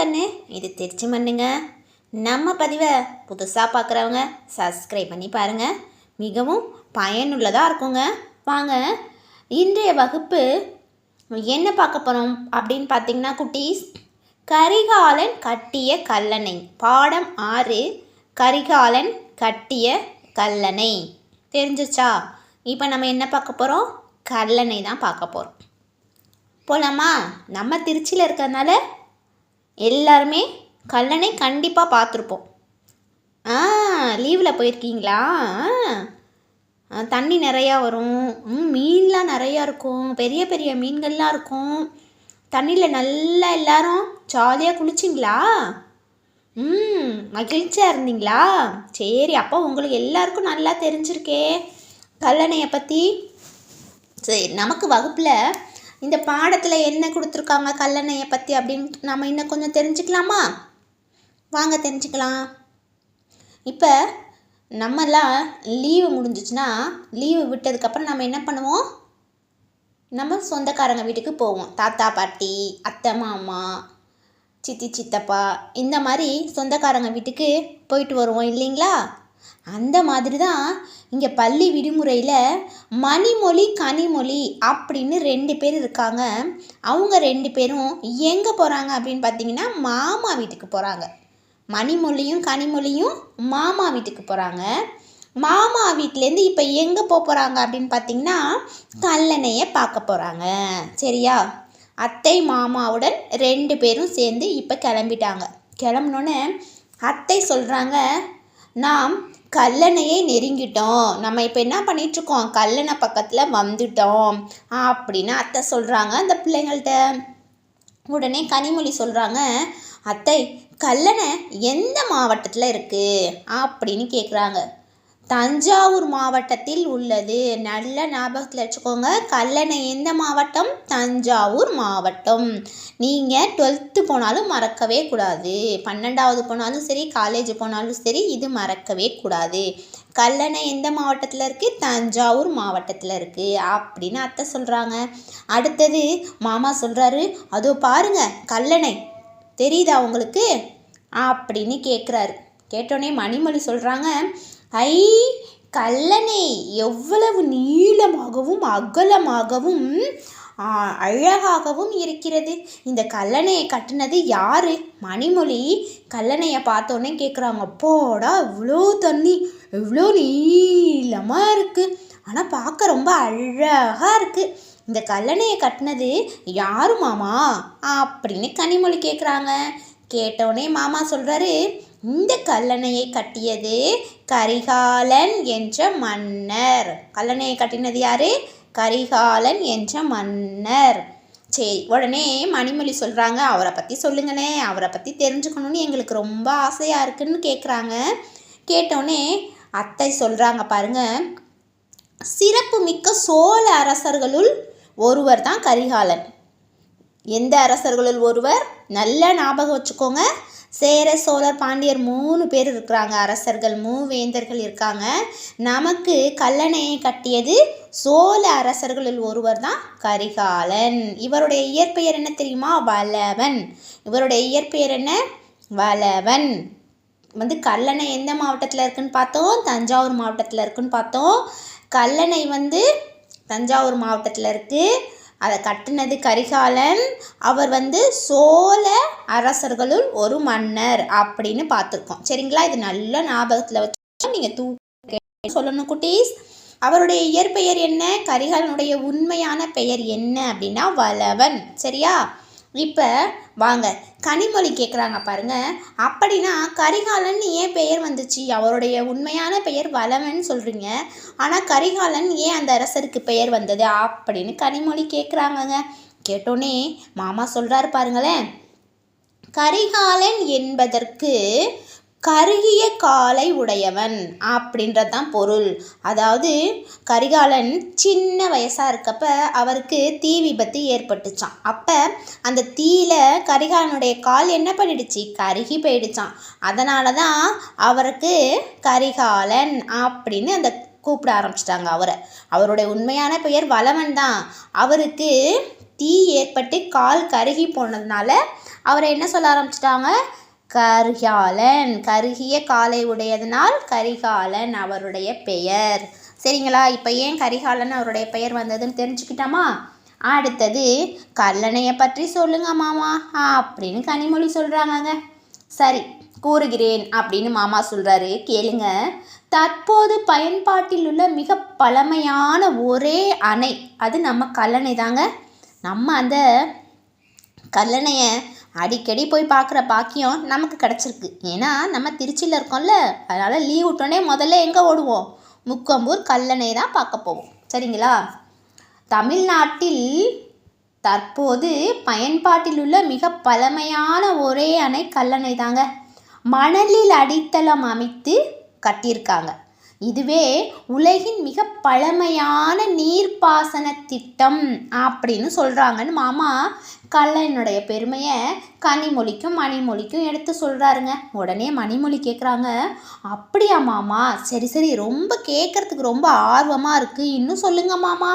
கண்ணு. இது திருச்சி மண்ணுங்க. நம்ம பதிவை புதுசாக பார்க்குறவங்க சப்ஸ்கிரைப் பண்ணி பாருங்கள் மிகவும் பயனுள்ளதாக இருக்குங்க. வாங்க. இன்றைய வகுப்பு என்ன பார்க்க போகிறோம் அப்படின்னு பார்த்தீங்கன்னா குட்டீஸ் கரிகாலன் கட்டிய கல்லணை. பாடம் ஆறு கரிகாலன் கட்டிய கல்லணை. தெரிஞ்சிச்சா இப்போ நம்ம என்ன பார்க்க போகிறோம் கல்லணை தான் பார்க்க போகிறோம் போகலாமா நம்ம திருச்சியில் இருக்கிறதுனால எல்லாருமே கல்லணை கண்டிப்பாக பார்த்துருப்போம். ஆ லீவில் போயிருக்கீங்களா? ஆ, தண்ணி நிறையா வரும். ம், மீன்லாம் நிறையா இருக்கும். பெரிய பெரிய மீன்கள்லாம் இருக்கும். தண்ணியில் நல்லா எல்லாரும் ஜாலியாக குளிச்சிங்களா? ம் மகிழ்ச்சியாக இருந்தீங்களா? சரி அப்போ உங்களுக்கு எல்லாருக்கும் நல்லா தெரிஞ்சிருக்கே. கல்லணையை பற்றி சரி நமக்கு வகுப்பில் இந்த பாடத்தில் என்ன கொடுத்துருக்காங்க கல்லணையை பற்றி அப்படின்னு நம்ம இன்னும் கொஞ்சம் தெரிஞ்சுக்கலாமா? வாங்க தெரிஞ்சுக்கலாம். இப்போ நம்மலாம் லீவு முடிஞ்சிச்சுன்னா லீவு விட்டதுக்கப்புறம் நம்ம என்ன பண்ணுவோம்? நம்ம சொந்தக்காரங்க வீட்டுக்கு போவோம். தாத்தா பாட்டி அத்தை மாமா சித்தி சித்தப்பா இந்த மாதிரி சொந்தக்காரங்க வீட்டுக்கு போயிட்டு வருவோம் இல்லைங்களா? அந்த மாதிரி தான் இங்கே பள்ளி விடுமுறையில் மணிமொழி கனிமொழி அப்படின்னு ரெண்டு பேர் இருக்காங்க. அவங்க ரெண்டு பேரும் எங்கே போகிறாங்க அப்படின்னு பார்த்தீங்கன்னா மாமா வீட்டுக்கு போகிறாங்க மணிமொழியும் கனிமொழியும் மாமா வீட்டுக்கு போகிறாங்க மாமா வீட்டிலேருந்து இப்போ எங்கே போக போகிறாங்க அப்படின்னு பார்த்தீங்கன்னா கல்லணையை பார்க்க போகிறாங்க சரியா? அத்தை மாமாவுடன் ரெண்டு பேரும் சேர்ந்து இப்போ கிளம்பிட்டாங்க. கிளம்பினோன்னே அத்தை சொல்கிறாங்க நாம் கல்லணையை நெருங்கிட்டோம். நம்ம இப்போ என்ன பண்ணிகிட்ருக்கோம் கல்லணை பக்கத்தில் வந்துட்டோம். அப்படின்னு அத்தை சொல்கிறாங்க அந்த பிள்ளைங்கள்ட்ட உடனே கனிமொழி சொல்கிறாங்க அத்தை கல்லணை எந்த மாவட்டத்தில் இருக்குது அப்படின்னு கேட்குறாங்க தஞ்சாவூர் மாவட்டத்தில் உள்ளது. நல்ல ஞாபகத்தில் வச்சுக்கோங்க. கல்லணை எந்த மாவட்டம்? தஞ்சாவூர் மாவட்டம். நீங்கள் டுவெல்த்து போனாலும் மறக்கவே கூடாது. பன்னெண்டாவது போனாலும் சரி காலேஜ் போனாலும் சரி இது மறக்கவே கூடாது. கல்லணை எந்த மாவட்டத்தில் இருக்குது தஞ்சாவூர் மாவட்டத்தில் இருக்குது அப்படின்னு அத்தை சொல்கிறாங்க அடுத்தது மாமா சொல்கிறாரு அதோ பாருங்க கல்லணை. தெரியுதா உங்களுக்கு? அப்படின்னு கேட்குறாரு கேட்டோடனே மணிமொழி சொல்கிறாங்க ஐ கல்லணை எவ்வளவு நீளமாகவும் அகலமாகவும் அழகாகவும் இருக்கிறது. இந்த கல்லணையை கட்டினது யாரு? மணிமொழி. கல்லணையை பார்த்தோன்னே கேட்குறாங்க போடா இவ்வளோ தண்ணி இவ்வளோ நீளமாக இருக்குது ஆனால் பார்க்க ரொம்ப அழகாக இருக்குது இந்த கல்லணையை கட்டினது யாரு மாமா? அப்படின்னு கனிமொழி கேட்குறாங்க கேட்டோடனே மாமா சொல்கிறாரு இந்த கல்லணையை கட்டியது கரிகாலன் என்ற மன்னர். கல்லணையை கட்டினது யாரு? கரிகாலன் என்ற மன்னர். சரி உடனே மணிமொழி சொல்கிறாங்க அவரை பற்றி சொல்லுங்களேன் அவரை பற்றி தெரிஞ்சுக்கணும்னு எங்களுக்கு ரொம்ப ஆசையாக இருக்குன்னு கேட்குறாங்க கேட்டோடனே அத்தை சொல்கிறாங்க பாருங்க சிறப்பு மிக்க சோழ அரசர்களுள் ஒருவர் தான் கரிகாலன். எந்த அரசர்களுள் ஒருவர்? நல்ல ஞாபகம் வச்சுக்கோங்க. சேர சோழர் பாண்டியர் மூணு பேர் இருக்கிறாங்க. அரசர்கள் மூவேந்தர்கள் இருக்காங்க. நமக்கு கல்லணையை கட்டியது சோழ அரசர்களில் ஒருவர் தான் கரிகாலன். இவருடைய இயற்பெயர் என்ன தெரியுமா? வளவன். இவருடைய இயற்பெயர் என்ன? வளவன். வந்து கல்லணை எந்த மாவட்டத்தில் இருக்குன்னு பார்த்தோம்? தஞ்சாவூர் மாவட்டத்தில் இருக்குன்னு பார்த்தோம். கல்லணை வந்து தஞ்சாவூர் மாவட்டத்தில் இருக்குது அதை கட்டினது கரிகாலன். அவர் வந்து சோழ அரசர்களுள் ஒரு மன்னர் அப்படின்னு பார்த்துருக்கோம். சரிங்களா? இது நல்ல ஞாபகத்தில் வச்சு நீங்கள் தூக்க சொல்லணும் குட்டீஸ். அவருடைய இயற்பெயர் என்ன? கரிகாலனுடைய உண்மையான பெயர் என்ன அப்படின்னா வளவன். சரியா? இப்போ வாங்க. கனிமொழி கேட்குறாங்க பாருங்க. அப்படின்னா கரிகாலன் ஏன் பெயர் வந்துச்சு? அவருடைய உண்மையான பெயர் வளவன் சொல்கிறீங்க ஆனால் கரிகாலன் ஏன் அந்த அரசருக்கு பெயர் வந்தது? அப்படின்னு கனிமொழி கேட்குறாங்கங்க கேட்டோன்னே மாமா சொல்கிறாரு பாருங்களேன். கரிகாலன் என்பதற்கு கருகிய காலை உடையவன் அப்படின்றது தான் பொருள். அதாவது கரிகாலன் சின்ன வயசாக இருக்கப்ப அவருக்கு தீ விபத்து ஏற்பட்டுச்சான் அப்போ அந்த தீயில கரிகாலனுடைய கால் என்ன பண்ணிடுச்சு? கருகி போயிடுச்சான் அதனால தான் அவருக்கு கரிகாலன் அப்படின்னு அந்த கூப்பிட ஆரம்பிச்சிட்டாங்க அவரை. அவருடைய உண்மையான பெயர் வளவன் தான். அவருக்கு தீ ஏற்பட்டு கால் கருகி போனதுனால அவரை என்ன சொல்ல ஆரம்பிச்சிட்டாங்க? கரிகாலன். கருகிய காலை உடையதனால் கரிகாலன் அவருடைய பெயர். சரிங்களா? இப்போ ஏன் கரிகாலன் அவருடைய பெயர் வந்ததுன்னு தெரிஞ்சுக்கிட்டாமா? அடுத்தது கல்லணையை பற்றி சொல்லுங்க மாமா. அப்படின்னு கனிமொழி சொல்கிறாங்கங்க சரி கூறுகிறேன் அப்படின்னு மாமா சொல்கிறாரு கேளுங்க. தற்போது பயன்பாட்டில் உள்ள மிக பழமையான ஒரே அணை அது நம்ம கல்லணை தாங்க. நம்ம அந்த கல்லணையை அடிக்கடி போய் பார்க்குற பாக்கியம் நமக்கு கிடச்சிருக்கு. ஏன்னா நம்ம திருச்சியில் இருக்கோம்ல. அதனால் லீவ் விட்டோன்னே முதல்ல எங்கே ஓடுவோம்? முக்கம்பூர் கல்லணை தான் பார்க்க போவோம். சரிங்களா? தமிழ்நாட்டில் தற்போது பயன்பாட்டில் உள்ள மிக பழமையான ஒரே அணை கல்லணை தாங்க. மணலில் அடித்தளம் அமைத்து கட்டியிருக்காங்க. இதுவே உலகின் மிக பழமையான நீர்ப்பாசன திட்டம் அப்படின்னு சொல்கிறாங்கன்னு மாமா கல்லனுடைய பெருமையை கனிமொழிக்கும் மணிமொழிக்கும் எடுத்து சொல்கிறாருங்க உடனே மணிமொழி கேட்குறாங்க அப்படியா மாமா? சரி சரி ரொம்ப கேட்குறதுக்கு ரொம்ப ஆர்வமாக இருக்குது இன்னும் சொல்லுங்க மாமா.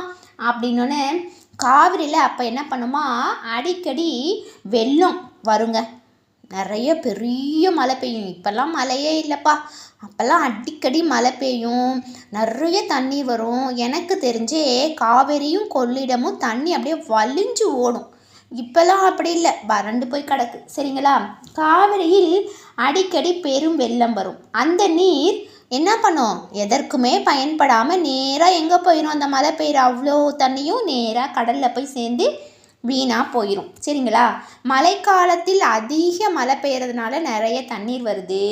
அப்படின்னோடனே காவிரியில் அப்போ என்ன பண்ணுமா? அடிக்கடி வெள்ளம் வருங்க. நிறைய பெரிய மழை பெய்யும். இப்போல்லாம் மழையே இல்லைப்பா. அப்போல்லாம் அடிக்கடி மழை பெய்யும். நிறைய தண்ணி வரும். எனக்கு தெரிஞ்சே காவேரியும் கொள்ளிடமும் தண்ணி அப்படியே வலிஞ்சு ஓடும். இப்போல்லாம் அப்படி இல்லை. வறண்டு போய் கிடக்கு. சரிங்களா? காவிரியில் அடிக்கடி பெரும் வெள்ளம் வரும். அந்த நீர் என்ன பண்ணும்? எதற்குமே பயன்படாமல் நேராக எங்கே போயிடும் அந்த மழை பெய்கிற அவ்வளோ தண்ணியும் நேராக கடலில் போய் சேர்ந்து வீணாக போயிடும் சரிங்களா? மழைக்காலத்தில் அதிக மழை பெய்யறதுனால நிறைய தண்ணீர் வருது.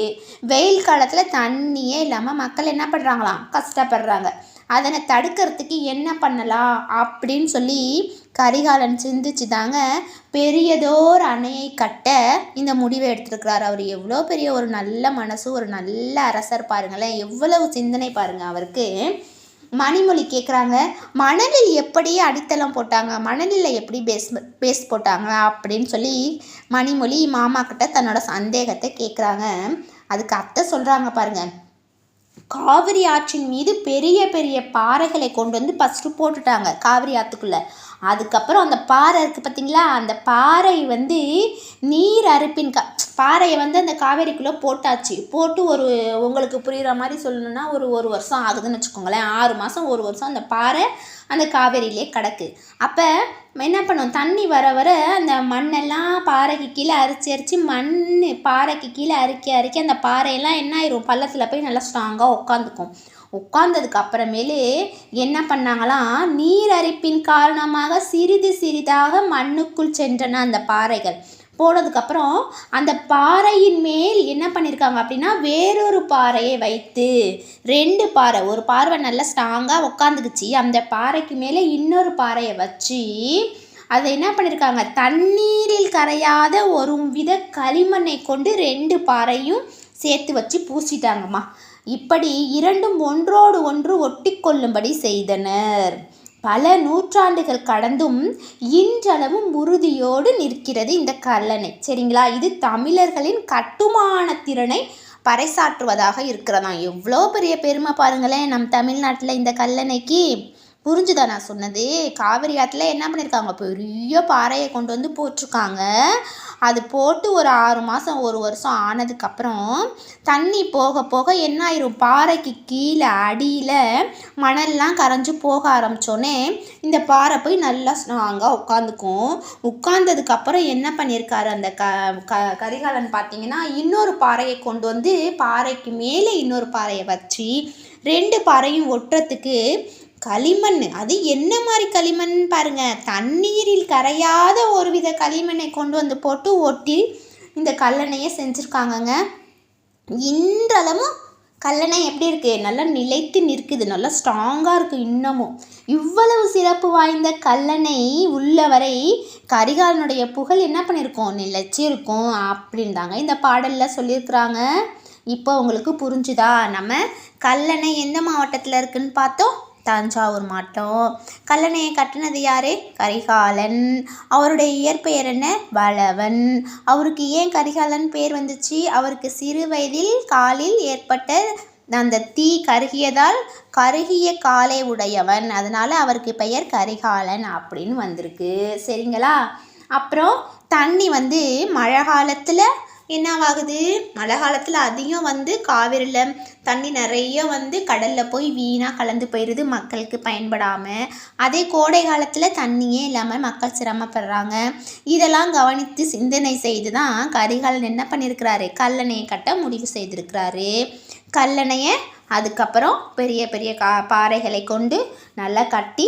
வெயில் காலத்தில் தண்ணியே இல்லாமல் மக்கள் என்ன பண்ணுறாங்களாம் கஷ்டப்படுறாங்க. அதனை தடுக்கிறதுக்கு என்ன பண்ணலாம்? அப்படின்னு சொல்லி கரிகாலன் சிந்திச்சு தாங்க பெரியதோர் அணையை கட்ட இந்த முடிவை எடுத்திருக்கிறார். அவர் எவ்வளோ பெரிய ஒரு நல்ல மனசு ஒரு நல்ல அரசர் பாருங்களேன். எவ்வளவு சிந்தனை பாருங்கள் அவருக்கு. மணிமொழி கேட்குறாங்க மணலில் எப்படி அடித்தளம் போட்டாங்க? மணலில் எப்படி பேஸ் பேஸ் போட்டாங்க? அப்படின்னு சொல்லி மணிமொழி மாமா கிட்ட தன்னோட சந்தேகத்தை கேட்குறாங்க அதுக்கு அத்தை சொல்கிறாங்க பாருங்கள் காவிரி ஆற்றின் மீது பெரிய பெரிய பாறைகளை கொண்டு வந்து ஃபஸ்ட்டு போட்டுட்டாங்க. காவிரி ஆற்றுக்குள்ளே அதுக்கப்புறம் அந்த பாறை இருக்குது பார்த்தீங்களா? அந்த பாறை வந்து நீர் அறுப்பின் க பாறையை வந்து அந்த காவேரிக்குள்ளே போட்டாச்சு. போட்டு ஒரு உங்களுக்கு புரிகிற மாதிரி சொல்லணுன்னா ஒரு ஒரு வருஷம் ஆகுதுன்னு வச்சுக்கோங்களேன். ஆறு மாதம் ஒரு வருஷம் அந்த பாறை அந்த காவேரியிலே கிடக்கு. அப்போ என்ன பண்ணும்? தண்ணி வர வர அந்த மண்ணெல்லாம் பாறைக்கு கீழே அரிச்சு அரிச்சு மண் பாறைக்கு கீழே அரிக்க அரிக்க அந்த பாறையெல்லாம் என்ன ஆயிரும்? பள்ளத்தில் போய் நல்லா ஸ்ட்ராங்காக உட்காந்துக்கும். உட்காந்ததுக்கு அப்புறமேலு என்ன பண்ணாங்களாம் நீர் அரிப்பின் காரணமாக சிறிது சிறிதாக மண்ணுக்குள் சென்றன அந்த பாறைகள். போனதுக்கப்புறம் அந்த பாறையின் மேல் என்ன பண்ணியிருக்காங்க அப்படின்னா வேறொரு பாறையை வைத்து ரெண்டு பாறை ஒரு பார்வை நல்லா ஸ்ட்ராங்காக உட்காந்துக்குச்சு அந்த பாறைக்கு மேலே இன்னொரு பாறையை வச்சு அதை என்ன பண்ணியிருக்காங்க தண்ணீரில் கரையாத ஒரு வித களிமண்ணை கொண்டு ரெண்டு பாறையும் சேர்த்து வச்சு பூசிட்டாங்கம்மா. இப்படி இரண்டும் ஒன்றோடு ஒன்று ஒட்டிக்கொள்ளும்படி செய்தனர். பல நூற்றாண்டுகள் கடந்தும் இன்றளவும் உறுதியோடு நிற்கிறது இந்த கல்லணை. சரிங்களா? இது தமிழர்களின் கட்டுமான திறனை பறைசாற்றுவதாக இருக்கிறதாம். எவ்வளோ பெரிய பெருமை பாருங்களேன் நம் தமிழ்நாட்டில் இந்த கல்லணைக்கு. புரிஞ்சுதா நான் சொன்னது? காவிரி ஆற்றுல என்ன பண்ணியிருக்காங்க பெரிய பாறையை கொண்டு வந்து போட்டிருக்காங்க. அது போட்டு ஒரு ஆறு மாதம் ஒரு வருஷம் ஆனதுக்கப்புறம் தண்ணி போக போக என்ன ஆயிரும்? பாறைக்கு கீழே அடியில் மணல்லாம் கரைஞ்சி போக ஆரம்பித்தோடனே இந்த பாறை போய் நல்லா ஸ்ட்ராங்காக உட்காந்துக்கும். உட்காந்ததுக்கப்புறம் என்ன பண்ணியிருக்காரு அந்த க க கரிகாலன் பார்த்தீங்கன்னா இன்னொரு பாறையை கொண்டு வந்து பாறைக்கு மேலே இன்னொரு பாறையை வச்சு ரெண்டு பாறையும் ஒட்டுறதுக்கு களிமண் அது என்ன மாதிரி களிமண் பாருங்க. தண்ணீரில் கரையாத ஒரு வித களிமண்ணை கொண்டு வந்து போட்டு ஒட்டி இந்த கல்லணையை செஞ்சுருக்காங்கங்க. இன்றளவும் கல்லணை எப்படி இருக்குது நல்லா நிலைத்து நிற்குது. நல்லா ஸ்ட்ராங்காக இருக்குது இன்னமும். இவ்வளவு சிறப்பு வாய்ந்த கல்லணை உள்ளவரை கரிகாலனுடைய புகழ் என்ன பண்ணியிருக்கோம் நிலைச்சி இருக்கும் அப்படின்னு தாங்க இந்த பாடலில் சொல்லியிருக்கிறாங்க. இப்போ உங்களுக்கு புரிஞ்சுதா? நம்ம கல்லணை எந்த மாவட்டத்தில் இருக்குதுன்னு பார்த்தோம். தஞ்சாவூர் மாவட்டம் கல்லணையை கட்டினது யார்? கரிகாலன். அவருடைய இயற்பெயர் என்ன? வளவன். அவருக்கு ஏன் கரிகாலன் பேர் வந்துச்சு? அவருக்கு சிறு வயதில் காலில் ஏற்பட்ட அந்த தீ கருகியதால் கருகிய காலை உடையவன். அதனால் அவருக்கு பெயர் கரிகாலன் அப்படின்னு வந்திருக்கு. சரிங்களா? அப்புறம் தண்ணி வந்து மழை காலத்தில் என்னவாகுது? மழை காலத்தில் அதிகம் வந்து காவிரியில் தண்ணி நிறைய வந்து கடலில் போய் வீணாக கலந்து போயிடுது மக்களுக்கு பயன்படாமல் அதே கோடை காலத்தில் தண்ணியே இல்லாமல் மக்கள் சிரமப்படுறாங்க. இதெல்லாம் கவனித்து சிந்தனை செய்து தான் கரிகாலன் என்ன பண்ணியிருக்கிறாரு கல்லணையை கட்ட முடிவு செய்திருக்கிறாரு. கல்லணையை அதுக்கப்புறம் பெரிய பெரிய கா பாறைகளை கொண்டு நல்லா கட்டி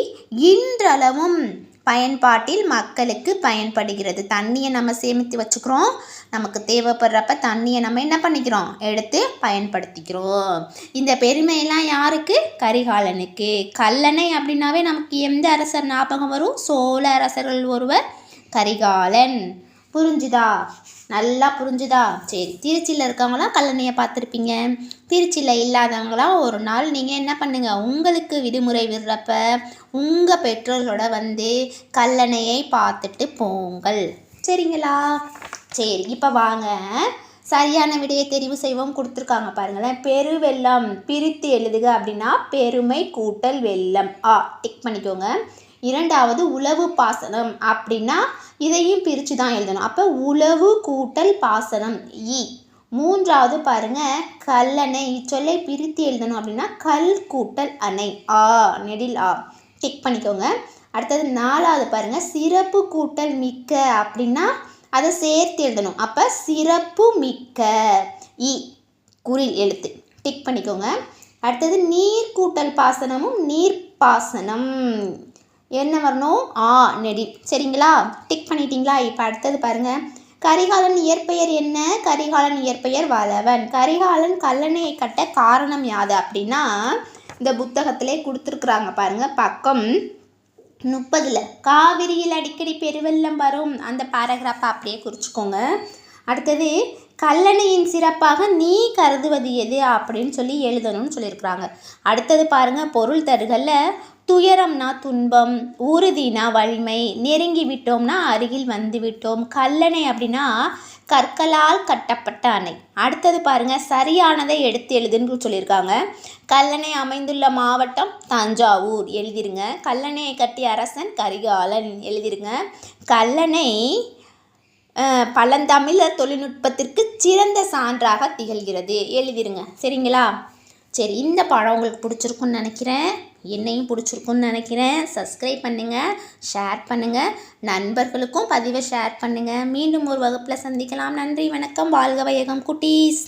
இன்றளவும் பயன்பாட்டில் மக்களுக்கு பயன்படுகிறது. தண்ணியை நம்ம சேமித்து வச்சுக்கிறோம். நமக்கு தேவைப்படுறப்ப தண்ணியை நம்ம என்ன பண்ணிக்கிறோம்? எடுத்து பயன்படுத்திக்கிறோம். இந்த பெருமையெல்லாம் யாருக்கு? கரிகாலனுக்கு. கல்லணை அப்படின்னாவே நமக்கு எந்த அரசர் ஞாபகம் வரும்? சோழ அரசர்கள் ஒருவர் கரிகாலன். புரிஞ்சுதா? நல்லா புரிஞ்சுதா? சரி திருச்சியில் இருக்கவங்களாம் கல்லணையை பார்த்துருப்பீங்க. திருச்சியில் இல்லாதவங்களாம் ஒரு நாள் நீங்கள் என்ன பண்ணுங்கள் உங்களுக்கு விடுமுறை விடுறப்ப உங்கள் பெற்றோர்களோட வந்து கல்லணையை பார்த்துட்டு போங்கள். சரிங்களா? சரி இப்போ வாங்க. சரியான விடையை தெரிவு செய்வோம். கொடுத்துருக்காங்க பாருங்களேன். பெருவெள்ளம் பிரித்து எழுதுக அப்படின்னா பெருமை கூட்டல் வெள்ளம். ஆ டிக் பண்ணிக்கோங்க. இரண்டாவது உளவு பாசனம் அப்படின்னா இதையும் பிரித்து தான் எழுதணும். அப்போ உளவு கூட்டல் பாசனம் இ. மூன்றாவது பாருங்க கல்லணை இச்சொல்லை பிரித்து எழுதணும் அப்படின்னா கல் கூட்டல் அணை. ஆ நெடில் ஆ. டிக் பண்ணிக்கோங்க. அடுத்தது நாலாவது பாருங்க சிறப்பு கூட்டல் மிக்க அப்படின்னா அதை சேர்த்து எழுதணும். அப்போ சிறப்பு மிக்க இ. குறில் எழுத்து. டிக் பண்ணிக்கோங்க. அடுத்தது நீர் கூட்டல் பாசனமும் நீர் பாசனம். என்ன வரணும்? ஆ நெடி. சரிங்களா? டிக் பண்ணிட்டீங்களா? இப்போ அடுத்தது பாருங்கள் கரிகாலன் இயற்பெயர் என்ன? கரிகாலன் இயற்பெயர் வளவன். கரிகாலன் கல்லணையை கட்ட காரணம் யாது அப்படின்னா இந்த புத்தகத்திலே கொடுத்துருக்குறாங்க பாருங்கள் பக்கம் முப்பதில் காவிரியில் அடிக்கடி பெருவெள்ளம் வரும். அந்த பேராகிராஃபை அப்படியே குறிச்சிக்கோங்க. அடுத்தது கல்லணையின் சிறப்பாக நீ கருதுவது எது அப்படின்னு சொல்லி எழுதணும்னு சொல்லியிருக்கிறாங்க. அடுத்தது பாருங்கள் பொருள் தருகளில் துயரம்னா துன்பம் உறுதினா வலிமை நெருங்கி விட்டோம்னா அருகில் வந்து விட்டோம் கல்லணை அப்படின்னா கற்களால் கட்டப்பட்ட அணை. அடுத்தது பாருங்க சரியானதை எடுத்து எழுதுன்னு சொல்லியிருக்காங்க. கல்லணை அமைந்துள்ள மாவட்டம் தஞ்சாவூர். எழுதிருங்க. கல்லணையை கட்டிய அரசன் கரிகாலன். எழுதிருங்க. கல்லணை பழந்தமிழர் தொழில்நுட்பத்திற்கு சிறந்த சான்றாக திகழ்கிறது. எழுதிருங்க. சரிங்களா? சரி இந்த படம் உங்களுக்கு பிடிச்சிருக்குன்னு நினைக்கிறேன். என்னையும் பிடிச்சிருக்குன்னு நினைக்கிறேன். சப்ஸ்கிரைப் பண்ணுங்கள் ஷேர் பண்ணுங்கள் நண்பர்களுக்கும் பதிவை ஷேர் பண்ணுங்கள் மீண்டும் ஒரு வகுப்பில் சந்திக்கலாம். நன்றி வணக்கம். வாழ்க வையகம் குட்டீஸ்.